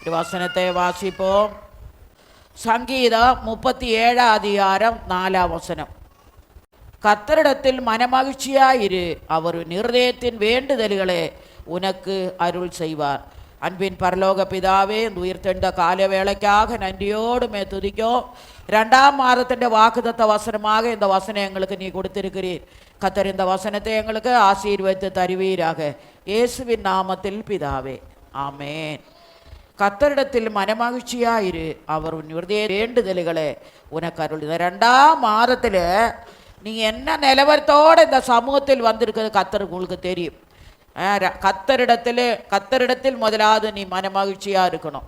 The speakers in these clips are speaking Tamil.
തിരുവസനത്തെ വാസിപ്പോ സംഗീത മുപ്പത്തിയേഴാം അധികാരം നാലാം വസനം കത്തരിടത്തിൽ മനമഹിഴ്ചിയായിരു അവർ നിർദ്ദയത്തിൻ വേണ്ടുതലുകളെ ഉനക്ക് അരുൾ ചെയ്യുവാൻ. அன்பின் பரலோக பிதாவே உயிர்த்தெண்ட கால வேலைக்காக நன்றியோடுமே துதிக்கும் ரெண்டாம் மாதத்தின் வாக்குதத்த வசனமாக இந்த வசனம் எங்களுக்கு நீ கொடுத்திருக்கிறீர். கத்தர் இந்த வசனத்தை எங்களுக்கு ஆசீர்வதித்து தருவீராக. இயேசுவின் நாமத்தில் பிதாவே ஆமேன். கத்தரிடத்தில் மனமகிழ்ச்சியாயிரு. அவர் உன் இருதய வேண்டுதல்களை உனக்கு அருள். இந்த ரெண்டாம் மாதத்தில் நீ என்ன நிலவரத்தோடு இந்த சமூகத்தில் வந்திருக்கிறது கத்தர் உங்களுக்கு தெரியும். கத்தரிடத்தில் கத்தரிடத்தில் முதலாவது நீ மனமகிழ்ச்சியாக இருக்கணும்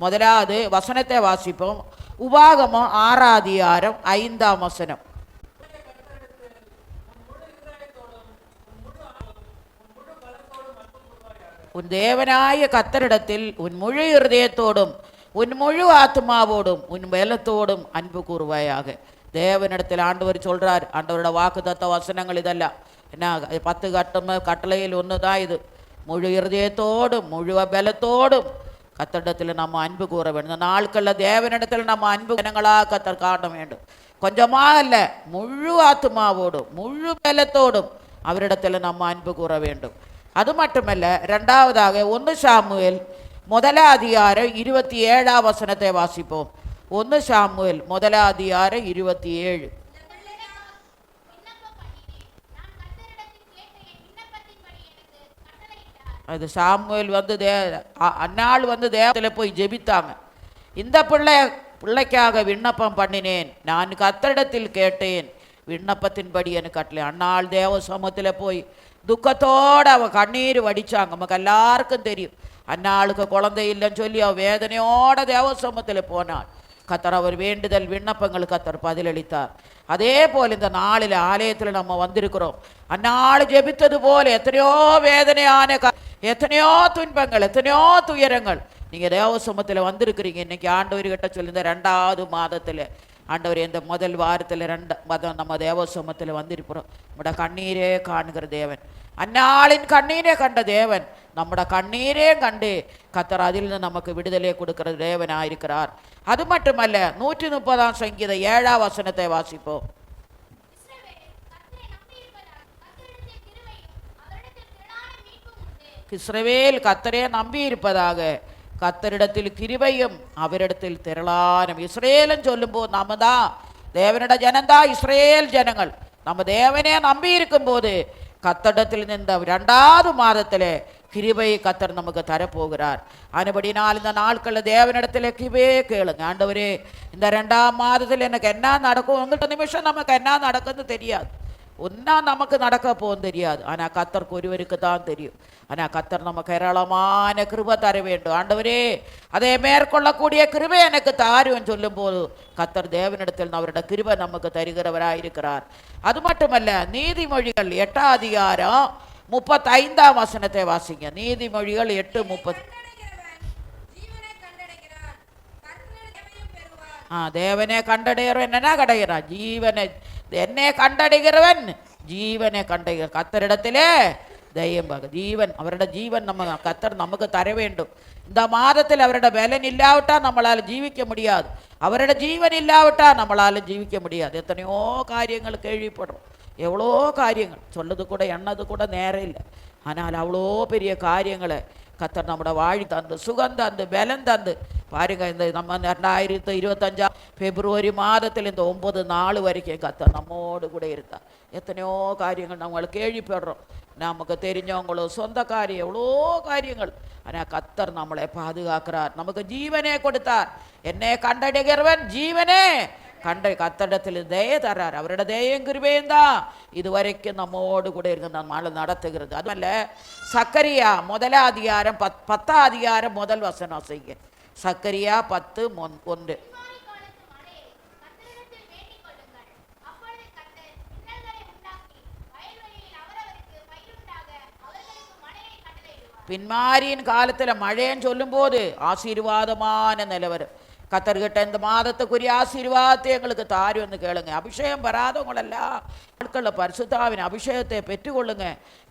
முதலாவது வசனத்தை வாசிப்போம் உபாகமம் ஆறாதிகாரம் ஐந்தாம் வசனம் உன் தேவனாய கத்தரிடத்தில் உன் முழு இருதயத்தோடும் உன் முழு ஆத்மாவோடும் உன் பலத்தோடும் அன்பு கூறுவாயாக தேவனிடத்தில் ஆண்டவர் சொல்றார் ஆண்டவரோட வாக்குத்தத்த வசனங்கள் இதெல்லாம் என்ன அது பத்து கட்டம் கட்டளையில் ஒன்று தான் இது முழு இருதயத்தோடும் முழு பலத்தோடும் கத்தரிடத்தில் நம்ம அன்பு கூற வேண்டும் இந்த நாட்களில் தேவனிடத்தில் நம்ம அன்பு ஜனங்களாக கத்தர் காட்ட வேண்டும் கொஞ்சமாக இல்லை முழு ஆத்மாவோடும் முழு பலத்தோடும் அவரிடத்தில் நம்ம அன்பு கூற வேண்டும் அது மட்டுமல்ல ரெண்டாவதாக ஒன்று சாமுவேல் முதல அதிகாரம் இருபத்தி ஏழாம் வசனத்தை வாசிப்போம் ஒன்று சாமுவேல் முதல அதிகாரம் இருபத்தி ஏழு அது சாமுவேல் வந்து தே அ- அந்நாள் வந்து தேவத்தில் போய் ஜெபித்தாங்க. இந்த பிள்ளை பிள்ளைக்காக விண்ணப்பம் பண்ணினேன். நான் கத்தரிடத்தில் கேட்டேன். விண்ணப்பத்தின்படி எனக்கு கட்டளை. அந்நாள் தேவ சமூகத்தில் போய் துக்கத்தோடு அவள் கண்ணீர் வடிச்சாங்க. நமக்கு எல்லாருக்கும் தெரியும். அந்நாளுக்கு குழந்தை இல்லைன்னு சொல்லி அவள் வேதனையோட தேவ சமூகத்தில் போனாள். கத்தர் அவர் வேண்டுதல் விண்ணப்பங்கள் கத்தர் பதிலளித்தார். அதே போல் இந்த நாளில் ஆலயத்தில் நம்ம வந்திருக்கிறோம். அந்நாள் ஜெபித்தது போல் எத்தனையோ வேதனையான க எத்தனையோ துன்பங்கள் எத்தனையோ துயரங்கள். நீங்கள் தேவசமத்தில் வந்திருக்கிறீங்க. இன்னைக்கு ஆண்டவர்கிட்ட சொல்லியிருந்த ரெண்டாவது மாதத்தில் ஆண்டவர் இந்த முதல் வாரத்தில் ரெண்டு மதம் நம்ம தேவசமத்தில் வந்திருக்கிறோம். நம்மட கண்ணீரே காணுகிற தேவன். அந்நாளின் கண்ணீரே கண்ட தேவன். நம்மட கண்ணீரே கண்டு கத்தர் அதிலிருந்து நமக்கு விடுதலை கொடுக்கிற தேவனாயிருக்கிறார். அது மட்டுமல்ல நூற்றி முப்பதாம் சங்கீத ஏழாம் வசனத்தை வாசிப்போம் இஸ்ரவேல் கத்தரே நம்பி இருப்பதாக கத்தரிடத்தில் கிருபையும் அவரிடத்தில் திரளாനും இஸ்ரேலும் சொல்லும்போது நாம தான் தேவனிட ஜனந்தான் இஸ்ரேல் ஜனங்கள் நம்ம தேவனே நம்பி இருக்கும்போது கத்தரிடத்தில் கிருபையை கத்தர் நமக்கு தரப்போகிறார். அதுபடினால் இந்த நாட்களில் தேவனிடத்தில் கிருபையே கேளுங்க. ஆண்டவரே இந்த ரெண்டாம் மாதத்தில் எனக்கு என்ன நடக்கும்? உங்கள்கிட்ட நிமிஷம் நமக்கு என்ன நடக்குன்னு தெரியாது. ஒன்றா நமக்கு நடக்க போகும் தெரியாது. ஆனால் கத்தருக்கு ஒருவருக்கு தான் தெரியும். ஆனால் கத்தர் நமக்கு ஏராளமான கிருபை தர வேண்டும். ஆண்டவரே அதை மேற்கொள்ளக்கூடிய கிருபை எனக்கு தாரும் சொல்லும் போது கத்தர் தேவனிடத்தில் அவரோட கிருபை நமக்கு தருகிறவராக இருக்கிறார் அது மட்டுமல்ல நீதிமொழிகள் எட்டாம் அதிகாரம் முப்பத்தைந்தாம் வசனத்தை வாசிங்க. நீதிமொழிகள் எட்டு முப்பத் ஆ தேவனே கண்டடைகிறவன் என்ன கடைகிறான் ஜீவனை என்னே கண்டடைகிறவன் ஜீவனை கண்டடைகிற கத்தரிடத்திலே தெய்வம் பாக ஜீவன் அவரோட ஜீவன் நம்ம கத்தர் நமக்கு தர வேண்டும். இந்த மாதத்தில் அவரோட பலன் இல்லாவிட்டா நம்மளால் ஜீவிக்க முடியாது. அவரோட ஜீவன் இல்லாவிட்டா நம்மளால் ஜீவிக்க முடியாது. எத்தனையோ காரியங்கள் கேள்விப்படுறோம். எவ்வளோ காரியங்கள் சொல்லது கூட எண்ணது கூட நேரம் இல்லை ஆனால் அவ்வளோ பெரிய காரியங்களை கத்தர் நம்மட வாழி தந்து சுகம் தந்து பலன் தந்து பாருங்க இந்த நம்ம ரெண்டாயிரத்து இருபத்தஞ்சா பிப்ரவரி மாதத்தில் இந்த ஒன்பது நாள் வரைக்கும் கத்தர் நம்மோடு கூட இருக்கா எத்தனையோ காரியங்கள் நம்மளை கேள்விப்படுறோம் நமக்கு தெரிஞ்சவங்களும் சொந்த காரியம் எவ்வளோ காரியங்கள் ஆனால் கத்தர் நம்மளை பாதுகாக்கிறார் நமக்கு ஜீவனே கொடுத்தார் என்னை கண்டடைகிறவன் ஜீவனே கண்ட கத்தடத்தில் தய தர்றார் அவரோட தயம் கிருபையும் தான் இதுவரைக்கும் நம்மோடு கூட இருக்க நம்மளால நடத்துகிறது அதுமல்ல சக்கரியா முதல அதிகாரம் பத் பத்தாம் அதிகாரம் முதல் வசனம் செய்ய சக்கரியா பத்து ஒன்று பின்மாரியின் காலத்தில் மழைன்னு சொல்லும்போது ஆசீர்வாதமான நிலவரம் கத்தர்கிட்ட இந்த மாதத்துக்குரிய ஆசீர்வாதத்தை எங்களுக்கு தாரி வந்து கேளுங்க. அபிஷேகம் வராதவங்களெல்லாம் நாட்களில் பரிசுத்தாவின் அபிஷேகத்தை பெற்றுக்கொள்ளுங்க.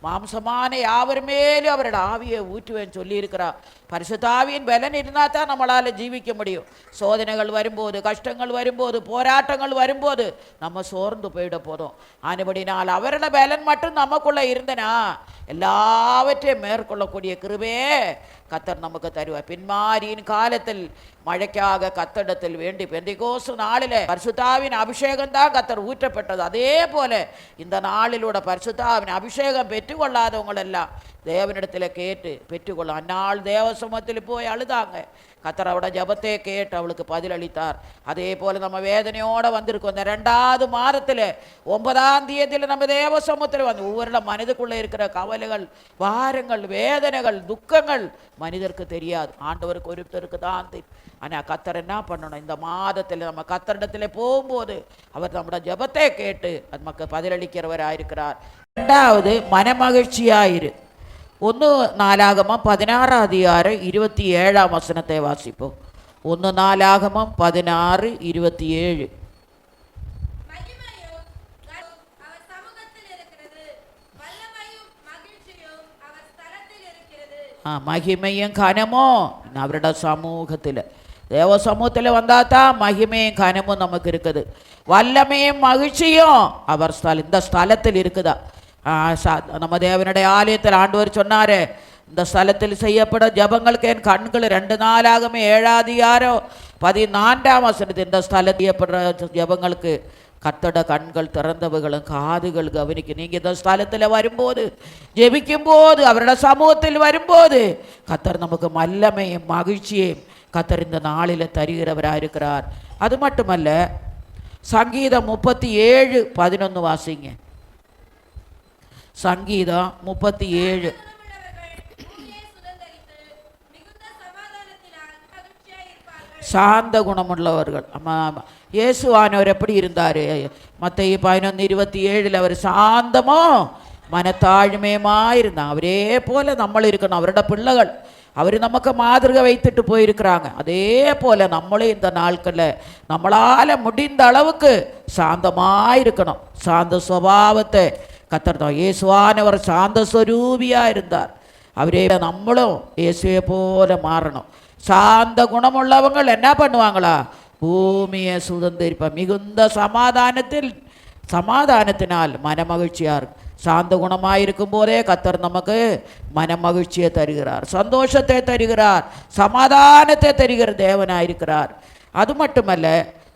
மாம்சமான யாவர் மேலும் அவரோட ஆவியை ஊற்றுவேன் சொல்லியிருக்கிறா. பரிசுத்தாவியின் பலன் இருந்தால் தான் நம்மளால் ஜீவிக்க முடியும். சோதனைகள் வரும்போது கஷ்டங்கள் வரும்போது போராட்டங்கள் வரும்போது நம்ம சோர்ந்து போயிட போதும். ஆனபடினால் அவரோட பலன் மட்டும் நமக்குள்ளே இருந்தனா எல்லாவற்றையும் மேற்கொள்ளக்கூடிய கிருபே கத்தர் நமக்கு தருவார் பின்மாரியின் காலத்தில் மழைக்காக கத்தடத்தில் வேண்டி பெந்திகோசு நாளில் பரிசுத்தாவின் அபிஷேகம் தான் கத்தர் ஊற்றப்பட்டது அதே போல இந்த நாளிலூட பரிசுத்தாவின் அபிஷேகம் பெற்றுக்கொள்ளாதவங்களெல்லாம் தேவனிடத்தில் கேட்டு பெற்றுக்கொள்ள அந்நாள் தேவ சமூகத்தில் போய் அழுதாங்க கத்தர் அவட ஜபத்தை கேட்டு அவளுக்கு பதிலளித்தார். அதே போல் நம்ம வேதனையோடு வந்திருக்கோம். இந்த ரெண்டாவது மாதத்தில் ஒன்பதாம் தேதியில் நம்ம தேவ சமூகத்தில் வந்து ஒவ்வொரு மனிதக்குள்ளே இருக்கிற கவலைகள் வாரங்கள் வேதனைகள் துக்கங்கள் மனிதருக்கு தெரியாது. ஆண்டவருக்கு ஒருத்தருக்கு தான் தெரியும் ஆனால் கத்தர் என்ன பண்ணணும்? இந்த மாதத்தில் நம்ம கத்தரிடத்தில் போகும்போது அவர் நம்மளோட ஜபத்தை கேட்டு அது நமக்கு பதிலளிக்கிறவராயிருக்கிறார். ரெண்டாவது மனமகிழ்ச்சியாயிரு. ഒന്ന് നാലാഗമം പതിനാറാം അധികാരം ഇരുപത്തിയേഴാം വസനത്തെ വാസിപ്പോ. ഒന്ന് നാലാഗമം പതിനാറ് ഇരുപത്തിയേഴ്. ആ മഹിമയും ഘനമോ? അവരുടെ സമൂഹത്തിൽ ദേവസമൂഹത്തിൽ വന്നാത്ത മഹിമയും ഖനമോ നമുക്ക് ഇരിക്കുന്നത് വല്ലമയും மகிழ்ச்சியும் അവർ ஸ்தல இந்த സ്ഥലത്തിൽ ഇരിക്കുക நம்ம தேவனுடைய ஆலயத்தில் ஆண்டவர் சொன்னாரு இந்த ஸ்தலத்தில் செய்யப்பட ஜபங்களுக்கு என் கண்கள் ரெண்டு நாளாகவே ஏழாதியாரோ பதினான்காம் வசனத்தில் இந்த ஸ்தலத்தில் செய்யப்படுற ஜபங்களுக்கு கத்தட கண்கள் திறந்தவர்களும் காதுகள் கவனிக்கும் நீங்க இந்த ஸ்தலத்தில் வரும்போது ஜெபிக்கும் போது அவருடைய சமூகத்தில் வரும்போது கத்தர் நமக்கு மல்லமையும் மகிழ்ச்சியையும் கத்தர் இந்த நாளில் தருகிறவராக இருக்கிறார் அது மட்டுமல்ல சங்கீதம் முப்பத்தி ஏழு பதினொன்று வாசிங்க சங்கீதம் முப்பத்தி ஏழு குணமுள்ளவர்கள் பூமியை சுதந்தரித்து மிகுந்த சமாதானத்தினால் மகிழ்ச்சியாயிருப்பார்கள் சாந்த குணமுள்ளவர்கள் ஆமாம் ஆமாம் இயேசுவானவர் எப்படி இருந்தார் மற்ற பதினொன்று இருபத்தி ஏழில் அவர் சாந்தமோ மனத்தாழ்மையுமா இருந்தாங்க அவரே போல നമ്മൾ இருக்கணும் அவரோட பிள்ளைகள் அவர் நமக்கு மாதிரிகை வைத்துட்டு போயிருக்கிறாங்க அதே போல நம்மளும் இந்த நாட்களில் நம்மளால் முடிந்த அளவுக்கு சாந்தமாக இருக்கணும் சாந்த சுபாவத்தை കത്തർത്തോ യേശുവാനവർ ശാന്തസ്വരൂപിയായിരുന്നാർ അവരെ நம்மளும் இயேசுவை போல மாறணும் சாந்த குணமுள்ளவங்கள் என்ன பண்ணுவாங்களா பூமியை சுதந்திரிப்பார் மிகுந்த சமாதானத்தில் சமாதானத்தினால் மனமகிழ்ச்சியாக இருக்கும் சாந்த குணமாக இருக்கும் போதே கத்தர் நமக்கு மனமகிழ்ச்சியை தருகிறார் சந்தோஷத்தை தருகிறார் சமாதானத்தை தருகிற தேவனாயிருக்கிறார் அது மட்டுமல்ல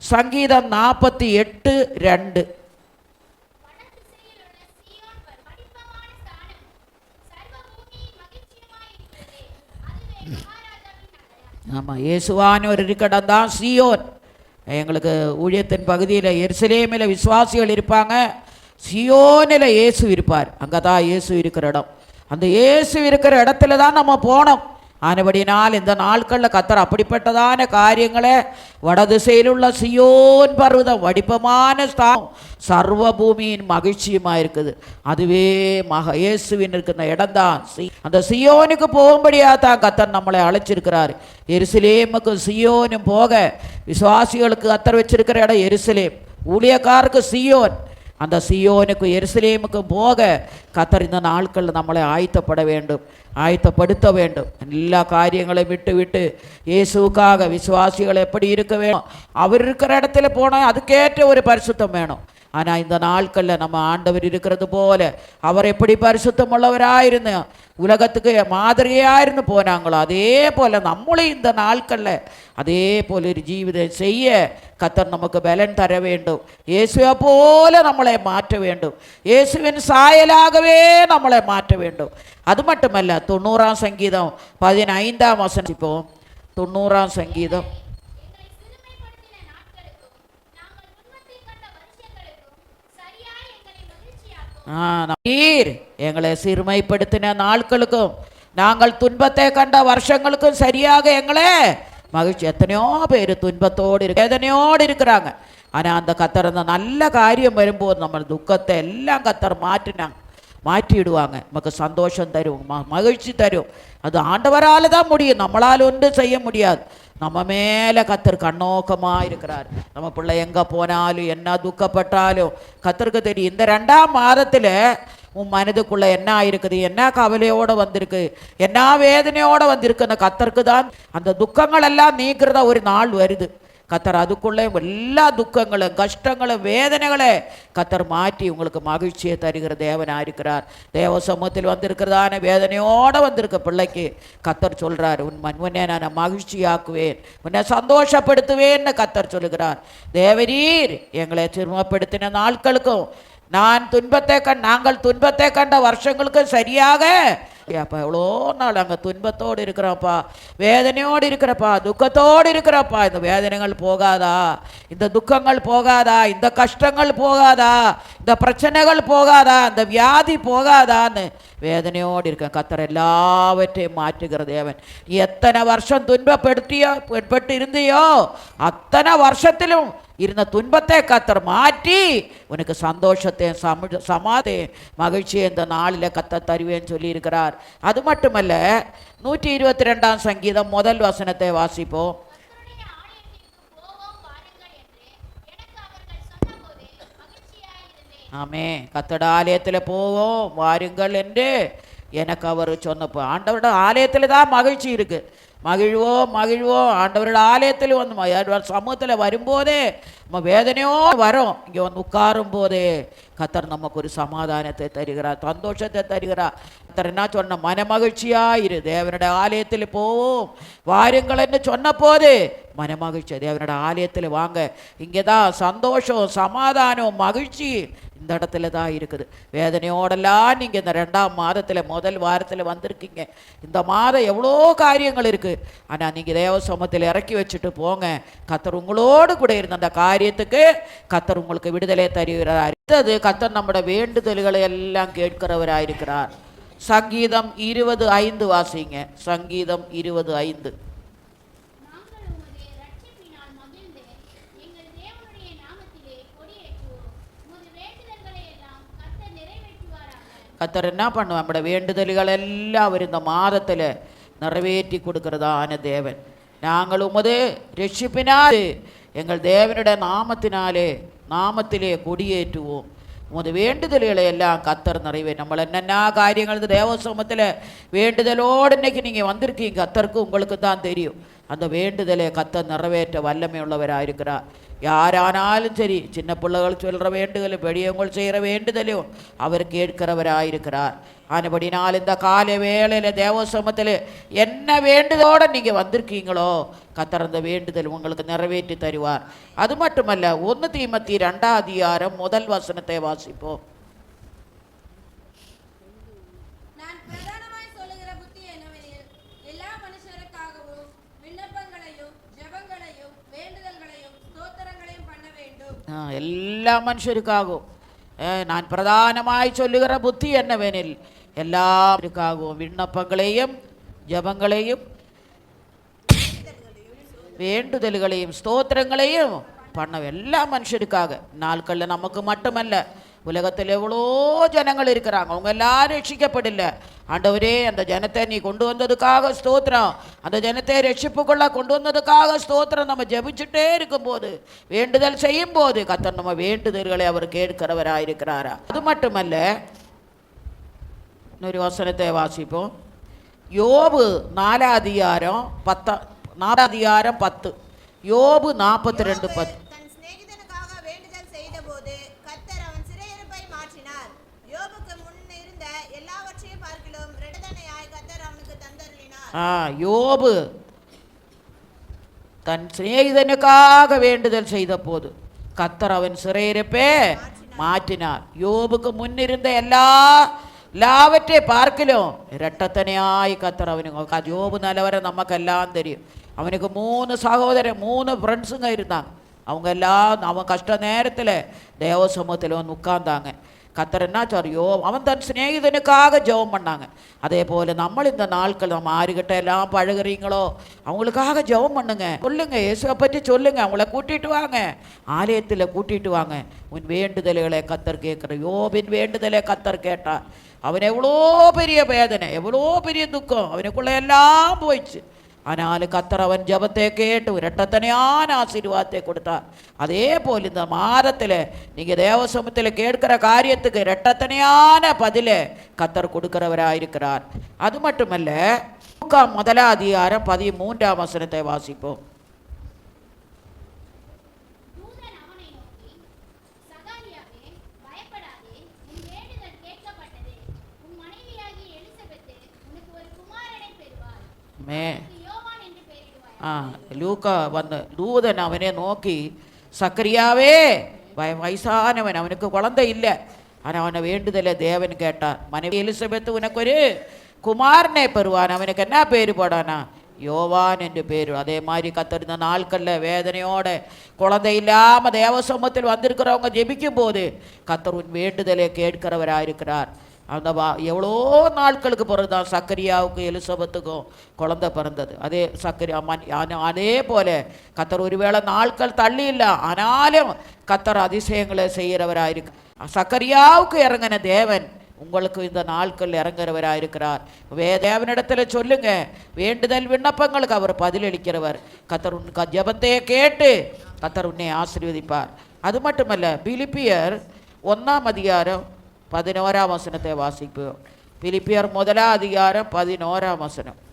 சங்கீதம் நாற்பத்தி எட்டு ரெண்டு ஆமாம் ஆமாம் ஒரு இருக்கடம் தான் சியோன். எங்களுக்கு ஊழியத்தின் பகுதியில் எருசலேமில் விசுவாசிகள் இருப்பாங்க. சியோனில் இயேசு இருப்பார். அங்கே தான் இயேசு இருக்கிற இடம். அந்த இயேசு இருக்கிற இடத்துல தான் நம்ம போனோம். ஆனபடினால் இந்த நாட்களில் கத்தர் அப்படிப்பட்டதான காரியங்களை வடதிசையிலுள்ள சியோன் பர்வதம் வடிப்பமான ஸ்தானம் சர்வ பூமியின் மகிழ்ச்சியுமாக இருக்குது அதுவே மக இயேசுவின் இருக்கிற இடம்தான். சி அந்த சியோனுக்கு போகும்படியாக தான் கத்தர் நம்மளை அழைச்சிருக்கிறார். எருசலேமுக்கு சியோனும் போக விசுவாசிகளுக்கு கத்தர் வச்சிருக்கிற இடம் எருசலேம். ஊழியக்காருக்கு சியோன் அந்த சியோனுக்கும் எருசலேமுக்கும் போக கத்தர் இந்த நாட்களில் நம்மளை ஆயத்தப்பட வேண்டும் ஆயத்தப்படுத்த வேண்டும் எல்லா காரியங்களையும் விட்டு விட்டு இயேசுக்காக விசுவாசிகள் எப்படி இருக்க வேணும் அவர் இருக்கிற இடத்துல போனால் அதுக்கேற்ற ஒரு பரிசுத்தம் வேணும் ஆனால் இந்த நாட்களில் நம்ம ஆண்டவர் இருக்கிறது போல அவர் எப்படி பரிசுத்தம் உள்ளவராயிருந்து உலகத்துக்கு மாதிரியாயிருந்து போனாங்களோ அதே போல் நம்மளே இந்த நாட்களில் அதே போல ஒரு ஜீவிதம் செய்ய கத்தர் நமக்கு பலன் தர வேண்டும். இயேசுவை போல நம்மளை மாற்ற வேண்டும். இயேசுவின் சாயலாகவே நம்மளை மாற்ற வேண்டும். அது மட்டுமல்ல தொண்ணூறாம் சங்கீதம் பதினைந்தாம் வசனிப்போம் தொண்ணூறாம் சங்கீதம் நீர் எங்களை சிறுமைப்படுத்தின நாட்களுக்கும் நாங்கள் துன்பத்தை கண்ட வருஷங்களுக்கும் சரியாக எங்களே மகிழ்ச்சி. எத்தனையோ பேர் துன்பத்தோடு இருக்கு வேதனையோடு இருக்கிறாங்க. ஆனால் அந்த கத்தர் அந்த நல்ல காரியம் வரும்போது நம்ம துக்கத்தை எல்லாம் கத்தர் மாற்றினாங்க. மாற்றிடுவாங்க. நமக்கு சந்தோஷம் தரும் மகிழ்ச்சி தரும். அது ஆண்டவரால் தான் முடியும். நம்மளால் ஒன்றும் செய்ய முடியாது. நம்ம மேலே கத்தர் கண்ணோக்கமாக இருக்கிறார். நம்ம பிள்ளை எங்கே போனாலும் என்ன துக்கப்பட்டாலும் கத்தருக்கு தெரியும். இந்த ரெண்டாம் மாதத்தில் உன் மனதுக்குள்ளே என்ன ஆயிருக்குது என்ன கவலையோட வந்திருக்கு? என்ன வேதனையோட வந்திருக்குன்னு கத்தருக்கு தான் அந்த துக்கங்கள் எல்லாம் நீக்கிறதா ஒரு நாள் வருது. கத்தர் அதுக்குள்ளே எல்லா துக்கங்களும் கஷ்டங்களும் வேதனைகளை கத்தர் மாற்றி உங்களுக்கு மகிழ்ச்சியை தருகிற தேவனாக இருக்கிறார். தேவ சமூகத்தில் வந்திருக்கிறதான வேதனையோடு வந்திருக்க பிள்ளைக்கு கத்தர் சொல்கிறார் உன் மன்வனே நான் மகிழ்ச்சியாக்குவேன் உன்னை சந்தோஷப்படுத்துவேன்னு கத்தர் சொல்லுகிறார். தேவரீர் எங்களை சிறுமப்படுத்தின நாட்களுக்கும் நான் துன்பத்தை கண் நாங்கள் துன்பத்தை கண்ட வருஷங்களுக்கும் சரியாக அப்பா எவ்வளோ நாள் அங்கே துன்பத்தோடு இருக்கிறப்பா வேதனையோடு இருக்கிறப்பா துக்கத்தோடு இருக்கிறப்பா இந்த வேதனைகள் போகாதா இந்த துக்கங்கள் போகாதா இந்த கஷ்டங்கள் போகாதா இந்த பிரச்சனைகள் போகாதா இந்த வியாதி போகாதான்னு வேதனையோடு இருக்கேன். கத்தர் எல்லாவற்றையும் மாற்றுகிற தேவன். நீ எத்தனை வருஷம் துன்பப்படுத்தியோ பட்டு இருந்தியோ அத்தனை வருஷத்திலும் இருந்த துன்பத்தை கத்தர் மாற்றி உனக்கு சந்தோஷத்தையும் சம சமாதையும் மகிழ்ச்சியை இந்த நாளில் கத்த தருவேன்னு சொல்லியிருக்கிறார். அது மட்டுமல்ல நூற்றி இருபத்தி ரெண்டாம் சங்கீதம் முதல் வசனத்தை வாசிப்போம். ஆமே கத்தட ஆலயத்தில் போவோம் வாருங்கள் என்று எனக்கு அவர் சொன்னப்போ. ஆண்டவரோட ஆலயத்தில் தான் மகிழ்ச்சி இருக்குது மகிழ்வோம் மகிழ்வோம் ஆண்டவரோட ஆலயத்தில் வந்து ம- அவர் சமூகத்தில் வரும்போதே நம்ம வேதனையோ வரும். இங்கே வந்து உட்காரும் போதே கத்தர் நமக்கு ஒரு சமாதானத்தை தருகிறார் சந்தோஷத்தை தருகிறார். கத்தர் என்ன சொன்ன? மனமகிழ்ச்சியாயிரு தேவனுடைய ஆலயத்தில் போவோம் வாருங்கள்னு சொன்ன போது மனமகிழ்ச்சி. தேவனோட ஆலயத்தில் வாங்க. இங்கே தான் சந்தோஷம் சமாதானம் மகிழ்ச்சி இந்த இடத்துல தான் இருக்குது. வேதனையோடெல்லாம் நீங்கள் இந்த ரெண்டாம் மாதத்தில் முதல் வாரத்தில் வந்திருக்கீங்க. இந்த மாதம் எவ்வளோ காரியங்கள் இருக்குது ஆனால் நீங்கள் தேவசமத்தில் இறக்கி வச்சுட்டு போங்க. கத்தர் உங்களோடு கூட இருந்த அந்த காரியத்துக்கு கத்தர் உங்களுக்கு விடுதலை தருகிறார். அடுத்தது கத்தர் நம்முடைய வேண்டுதல்களை எல்லாம் கேட்கிறவராயிருக்கிறார். சங்கீதம் இருபது ஐந்து வாசிங்க. சங்கீதம் இருபது ஐந்து. கத்தர் என்ன பண்ணுவோம் நம்முடைய வேண்டுதல்கள் எல்லாம் அவர் இந்த மாதத்தில் நிறைவேற்றி கொடுக்கிறதான தேவன். நாங்கள் உமது ரட்சிப்பினால் எங்கள் தேவனுடைய நாமத்தினாலே நாமத்திலே கொடியேற்றுவோம் உமது வேண்டுதல்களை எல்லாம் கத்தர் நிறைவே நம்மள என்னென்ன காரியங்கள் இந்த தேவசமத்தில் வேண்டுதலோடு இன்னைக்கு நீங்கள் வந்திருக்கீங்க கத்தருக்கு உங்களுக்கு தான் தெரியும் அந்த வேண்டுதலை கத்த நிறைவேற்ற வல்லமை உள்ளவராயிருக்கிறார் யாரானாலும் சரி சின்ன பிள்ளைகள் சொல்கிற வேண்டுதலும் பெரியவங்கள் செய்கிற வேண்டுதலையும் அவர் கேட்கிறவராயிருக்கிறார் ஆனபடினால் இந்த காலை வேளையில் தேவசமத்தில் என்ன வேண்டுதோடு நீங்கள் வந்திருக்கீங்களோ கத்திறந்த வேண்டுதல் உங்களுக்கு நிறைவேற்றி தருவார் அது மட்டுமல்ல ஒன்று தீமத்தி ரெண்டாம் அதிகாரம் முதல் வசனத்தை வாசிப்போம் வேண்டும் ஆ, எல்லா மனுஷருக்காகவும் ஏ, நான் பிரதானமாய் சொல்லுகிற புத்தி என்னவெனில் எல்லாருக்காகவும் விண்ணப்பங்களையும் ஜபங்களையும் வேண்டுதல்களையும் ஸ்தோத்திரங்களையும் பண்ண எல்லா மனுஷருக்காக நாட்களில் நமக்கு மட்டுமல்ல உலகத்தில் எவ்வளோ ஜனங்கள் இருக்கிறாங்க. அவங்க எல்லாரும் ரட்சிக்கப்படல. ஆண்டவரே அந்த ஜனத்தை நீ கொண்டு வந்ததுக்காக ஸ்தோத்திரம். அந்த ஜனத்தை ரட்சிப்புக்குள்ளே கொண்டு வந்ததுக்காக ஸ்தோத்திரம். நம்ம ஜபிச்சுட்டே இருக்கும்போது வேண்டுதல் செய்யும் போது கத்தர் நம்ம வேண்டுதல்களை அவர் கேட்கிறவராக இருக்கிறாரா அது மட்டுமல்ல இன்னொரு வசனத்தை வாசிப்போம். யோபு நாலாதிகாரம் பத்தா நாலாதிகாரம் பத்து. யோபு நாற்பத்தி ரெண்டு பத்து. யோபு தன் சிநேகிதனுக்காக வேண்டுதல் செய்த போது கத்தர் அவன் சிறையிருப்பே மாற்றினார். யோபுக்கு முன்னிருந்த எல்லா எல்லாவற்றை பார்க்கலும் இரட்டத்தனையாய் கத்தர் அவனுக்கு அது யோபு நல்லவரை நமக்கெல்லாம் தெரியும். அவனுக்கு மூணு சகோதரன் மூணு ஃப்ரெண்ட்ஸுங்க இருந்தாங்க. அவங்க எல்லாம் அவன் கஷ்ட நேரத்தில் தேவ சமூகத்தில் வந்து உட்கார்ந்தாங்க. கத்தர் என்னாச்சாரியோ அவன் தன் சிநேகிதனுக்காக ஜெபம் பண்ணாங்க. அதே போல் நம்ம இந்த நாட்கள் நம்ம ஆறுகிட்ட எல்லாம் பழகுறீங்களோ அவங்களுக்காக ஜெபம் பண்ணுங்க சொல்லுங்க இயேசுவை பற்றி சொல்லுங்க அவங்கள கூட்டிட்டு வாங்க ஆலயத்தில் கூட்டிட்டு வாங்க உன் வேண்டுதல்களை கத்தர் கேட்குற யோபின் வேண்டுதலை கத்தர் கேட்டார் அவன் எவ்வளோ பெரிய வேதனை எவ்வளோ பெரிய துக்கம் அவனுக்குள்ள எல்லாம் போயிடுச்சு ஆனாலும் கத்தர் அவன் ஜெபத்தை கேட்டு இரட்டத்தனையான ஆசீர்வாதத்தை கொடுத்தார். அதே போல் இந்த மாதத்தில் நீங்கள் தேவசமத்தில் கேட்கிற காரியத்துக்கு இரட்டத்தனையான பதிலை கத்தர் கொடுக்கிறவராயிருக்கிறார். அது மட்டுமல்ல லூக்கா முதலாம் அதிகாரம் பதிமூன்றாம் வசனத்தை வாசிப்போம். தூதன் பெயரிடுவாய் ஆ லூக்கா வந்த தூதன் அவனை நோக்கி சக்கரியாவே வய வயசானவன் அவனுக்கு குழந்தை இல்லை ஆனால் அவனை வேண்டுதலை தேவன் கேட்டார் மனைவி எலிசபெத்து உனக்கு ஒரு குமாரனை பெறுவான் அவனுக்கு என்ன பேர் போடானா யோவான் என்று பேர் அதே மாதிரி கத்தறிந்த நாட்களில் வேதனையோட குழந்தை இல்லாமல் தேவசமத்தில் வந்திருக்கிறவங்க ஜெபிக்கும் போது கத்தர் உன் வேண்டுதலை கேட்கிறவராயிருக்கிறார் அந்த வா எவ்வளோ நாட்களுக்கு பிறகு தான் சக்கரியாவுக்கும் எலிசபத்துக்கும் குழந்தை பிறந்தது. அதே சக்கரியா மன் அதே போல கத்தர் ஒருவேளை நாட்கள் தள்ளி இல்லை ஆனாலும் கத்தர் அதிசயங்களை செய்கிறவராயிருக்கு. சக்கரியாவுக்கு இறங்கின தேவன் உங்களுக்கு இந்த நாட்கள் இறங்குறவராயிருக்கிறார் வே தேவனிடத்தில் சொல்லுங்க வேண்டுதல் விண்ணப்பங்களுக்கு அவர் பதிலளிக்கிறவர். கத்தர் உன் க- ஜெபத்தையே கேட்டு கத்தர் உன்னை ஆசீர்வதிப்பார். அது மட்டுமல்ல பிலிப்பியர் ஒன்றாம் அதிகாரம் പതിനോരാം വസനത്തെ വാസിക്കുക. ഫിലിപ്പിയർ മുതലാധികാരം പതിനോരാം വസനം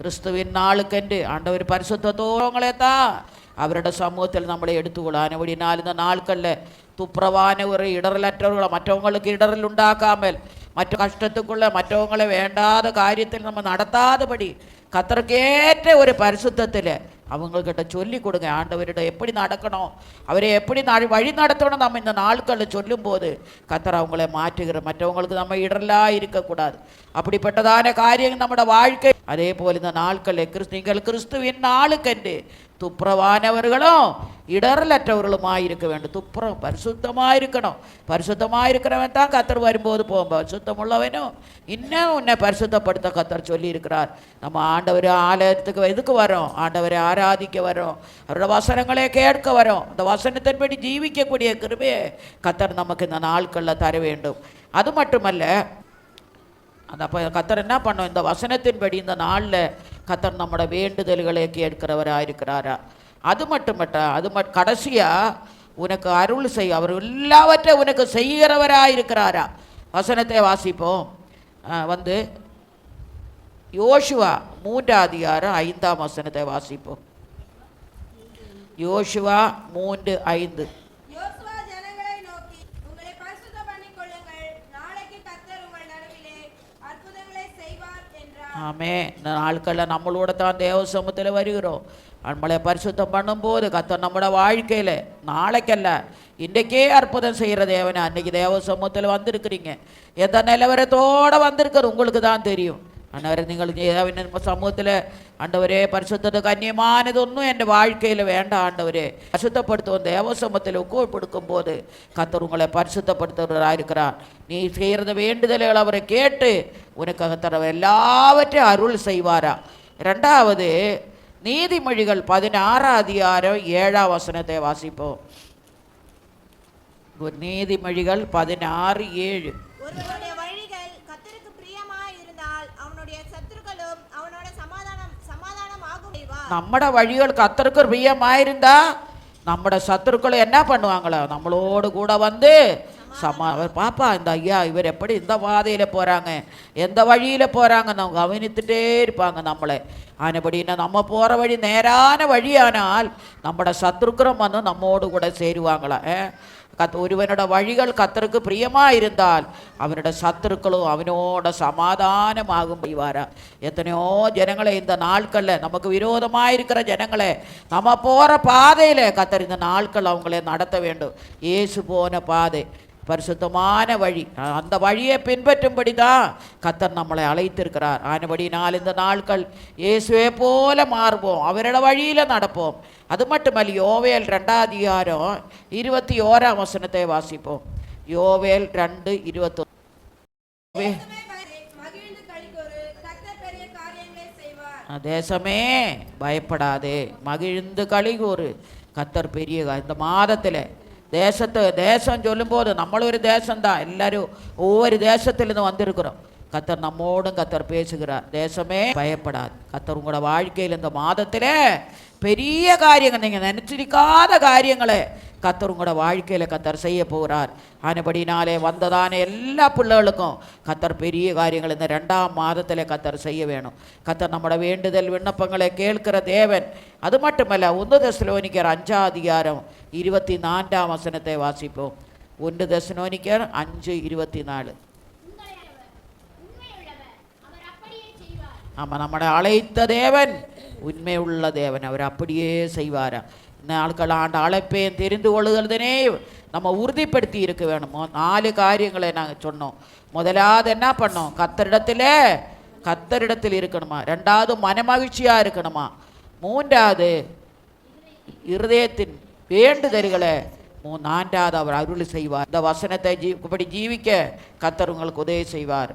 ക്രിസ്തുവിൻ നാളുക്കെന്റെ ആണ്ടവർ പരിശുദ്ധത്തോളങ്ങളെത്താ അവരുടെ സമൂഹത്തിൽ നമ്മളെ എടുത്തുകൊള്ളാൻ. ഇവിടെ നാലുന്ന നാൾക്കല്ലേ തുപ്രവാനവർ ഇടറലറ്റവർ മറ്റവങ്ങൾക്ക് ഇടറലുണ്ടാക്കാമൽ മറ്റു കഷ്ടത്തുക്കുള്ള മറ്റവങ്ങളെ വേണ്ടാതെ കാര്യത്തിൽ നമ്മൾ നടത്താതെ പടി കത്തർക്കേറ്റ ഒരു പരിശുദ്ധത്തിൽ അവങ്ങൾക്കിട്ട് ചൊല്ലിക്കൊടുക്കുക ആണ്ടവരുടെ എപ്പടി നടക്കണോ അവരെ എപ്പടി വഴി നടത്തണം നമ്മൾ ഇന്ന് നാൾക്കളിൽ ചൊല്ലുമ്പോൾ ഖത്തർ അവങ്ങളെ മാറ്റുക മറ്റവങ്ങൾക്ക് നമ്മൾ ഇടലായിരിക്കക്കൂടാതെ അപ്പടിപ്പെട്ടതാന കാര്യങ്ങൾ നമ്മുടെ വാഴ്ക്ക. അതേപോലെ ഇന്ന് നാൾക്കളിൽ ക്രിസ്തു നിങ്ങൾ ക്രിസ്തുവിൻ നാളുക്കന്റെ തുപ്രവാനവറുകളോ இடரலற்றவர்களுமாயிருக்க வேண்டும். துப்புரம் பரிசுத்தமாயிருக்கணும். பரிசுத்தமாயிருக்கிறவன் தான் கத்தர் வரும்போது போகும் பரிசுத்தமுள்ளவனும் இன்னும் உன்னை பரிசுத்தப்படுத்த கத்தர் சொல்லியிருக்கிறார். நம்ம ஆண்டவர் ஆலயத்துக்கு எதுக்கு வரோம் ஆண்டவரை ஆராதிக்க வரோம் அவரோட வசனங்களே கேட்க வரோம் அந்த வசனத்தின்படி ஜீவிக்கக்கூடிய கிருபையை கத்தர் நமக்கு இந்த நாட்களில் தர வேண்டும். அது மட்டுமல்ல அந்த கத்தர் என்ன பண்ணோம்? இந்த வசனத்தின்படி இந்த நாளில் கத்தர் நம்மளோட வேண்டுதல்களை கேட்கிறவராக இருக்கிறாரா அது மட்டுமட்ட அது மட் கடைசியாக உனக்கு அருள் செய் அவர் எல்லாவற்றை உனக்கு செய்கிறவராக இருக்கிறாரா வசனத்தை வாசிப்போம். வந்து யோசுவா மூன்றாம் அதிகாரம் ஐந்தாம் வசனத்தை வாசிப்போம். யோசுவா மூன்று ஐந்து. ஆமே நாட்களில் நம்மளோட தான் தேவ சமூகத்தில் வருகிறோம். அன்பளை பரிசுத்தம் பண்ணும்போது கத்த நம்முടെ வாழ்க்கையில் நாளைக்கல்ல இன்றைக்கே அற்புதம் செய்கிற தேவனை அன்றைக்கி தேவ சமூகத்தில் வந்திருக்கிறீங்க எந்த நிலவரத்தோடு வந்திருக்கிறது உங்களுக்கு தான் தெரியும் അന്നവരെ നിങ്ങൾ ഏതാവിൻ്റെ സമൂഹത്തിൽ ആണ്ടവരെ പരിശുദ്ധത കന്യമാനതൊന്നും എൻ്റെ വാഴ്ക്കയിൽ വേണ്ട ആണ്ടവരെ പരിശുദ്ധപ്പെടുത്തും ദേവസമത്തിൽ ഒക്കെപ്പെടുക്കുമ്പോൾ കത്തർ ഉങ്ങളെ പരിശുദ്ധപ്പെടുത്തുന്നവരായിരിക്കാൻ നീ ചെയ്യുന്ന വേണ്ടുതലുകൾ അവരെ കേട്ട് ഉനക്കകത്തറവ് എല്ലാവറ്റേ അരുൾ ചെയ്യുവാരാ രണ്ടാവത് நீதிமொழிகள் பதினாறாம் அதிகாரம் ஏழாம் வசனத்தை வாசிப்போம். நீதிமொழிகள் பதினாறு ஏழு. நம்மட வழிகள் கத்தருக்கு பிரியமாயிருந்தா நம்மட சத்துருக்களை என்ன பண்ணுவாங்களோ நம்மளோடு கூட வந்து சமா அவர் பாப்பா இந்த ஐயா இவர் எப்படி இந்த பாதையில் போகிறாங்க எந்த வழியில் போகிறாங்க நம்ம നമ്മളെ. இருப்பாங்க நம்மளை അതിനെപ്പടിന്നെ നമ്മ പോറ വഴി നേരാന വഴിയാനാൽ നമ്മുടെ ശത്രുക്കളും വന്ന് നമ്മോട് കൂടെ ചേരുവാങ്കള ഏ? കത്ത് ഒരുവനുടെ വഴികൾ കത്തർക്ക് പ്രിയമായിരുന്നാൽ അവരുടെ ശത്രുക്കളും അവനോട് സമാധാനമാകും പരിവാര എത്രയോ ജനങ്ങളെ ഇന്ന നാൾക്കല്ലേ നമുക്ക് വിരോധമായിരിക്കുന്ന ജനങ്ങളെ. നമ്മ പോറ പാതയിലെ കത്തറിന്ന നാൾക്കൾ അവങ്ങളെ നടത്ത വേണ്ടു യേശു പോന പാത. பரிசுத்தமான வழி. அந்த வழியை பின்பற்றும்படி தான் கத்தர் நம்மளை அழைத்திருக்கிறார். ஆனபடினால் இந்த நாட்கள் இயேசுவை போல மாறுவோம். அவரோட வழியில் நடப்போம். அது மட்டுமல்ல யோவேல் ரெண்டாம் அதிகாரம் இருபத்தி ஓராம் வசனத்தை வாசிப்போம். யோவேல் ரெண்டு இருபத்தொ தேசமே பயப்படாதே. மகிழ்ந்து கலிகூறு கத்தர் பெரிய இந்த மாதத்தில் தேசத்தை தேசம் சொல்லும்போது நம்மளும் ஒரு தேசம்தான் எல்லாரும் ஒவ்வொரு தேசத்திலிருந்து வந்திருக்கிறோம் கத்தர் நம்மோடும் கத்தர் பேசுகிறார். தேசமே பயப்படாது. கத்தர் உங்களோட வாழ்க்கையில் இந்த மாதத்தில் பெரிய காரியங்கள் நீங்கள் நினச்சிருக்காத காரியங்களை கத்தர் உங்களோட வாழ்க்கையில் கத்தர் செய்ய போகிறார். ஆனபடினாலே வந்ததான எல்லா பிள்ளைகளுக்கும் கத்தர் பெரிய காரியங்கள் இந்த ரெண்டாம் மாதத்தில் கத்தர் செய்ய வேணும். கத்தர் நம்மளோட வேண்டுதல் விண்ணப்பங்களை கேட்கிற தேவன். அது மட்டுமல்ல ஒன்று தசலோனிக்கர் அஞ்சாம் அதிகாரம் இருபத்தி நான்காம் வசனத்தை வாசிப்போம். ஒன்று தசலோனிக்கர் அஞ்சு இருபத்தி நாலு உங்களை அவர் உண்மையுள்ளவர் அவர் அப்படியே செய்வார் ஆமாம் நம்மளை அழைத்த தேவன் உண்மை உள்ள தேவன் அவர் அப்படியே செய்வாரா? நாட்கள் ஆண்ட அழைப்பேன் தெரிந்து கொள்ளுதல்தனே நம்ம உறுதிப்படுத்தி இருக்க வேணுமோ? நாலு காரியங்களை நாங்கள் சொன்னோம். முதலாவது என்ன பண்ணோம்? கத்தரிடத்தில் கத்தரிடத்தில் இருக்கணுமா? ரெண்டாவது மனமகிழ்ச்சியாக இருக்கணுமா? மூன்றாவது இருதயத்தின் வேண்டுதல்களை மூ- நான்காவது அவர் அருள் செய்வார். இந்த வசனத்தை ஜீ இப்படி ஜீவிக்க கத்தர் உங்களுக்கு உதவி செய்வார்.